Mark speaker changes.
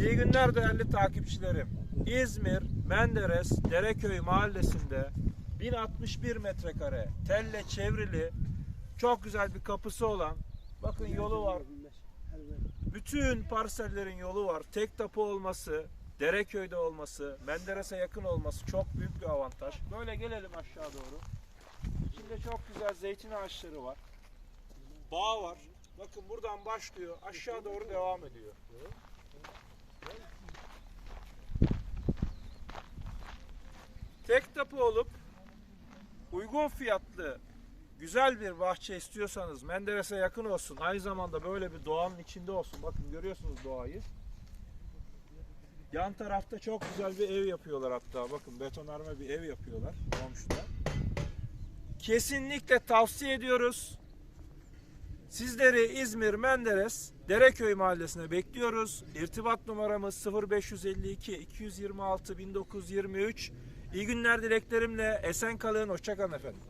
Speaker 1: İyi günler değerli takipçilerim. İzmir, Menderes, Dereköy mahallesinde 1061 metrekare telle çevrili çok güzel bir kapısı olan bakın yolu var. Bütün parsellerin yolu var. Tek tapu olması, Dereköy'de olması, Menderes'e yakın olması çok büyük bir avantaj. Böyle gelelim aşağı doğru. İçinde çok güzel zeytin ağaçları var. Bağ var. Bakın buradan başlıyor, aşağı doğru devam ediyor. Tek tapu olup uygun fiyatlı güzel bir bahçe istiyorsanız Menderes'e yakın olsun. Aynı zamanda böyle bir doğanın içinde olsun. Bakın görüyorsunuz doğayı. Yan tarafta çok güzel bir ev yapıyorlar hatta. Bakın betonarme bir ev yapıyorlar komşular. Kesinlikle tavsiye ediyoruz. Sizleri İzmir Menderes Dereköy mahallesine bekliyoruz. İrtibat numaramız 0552 226 1923. İyi günler dileklerimle esen kalın, hoşça kalın efendim.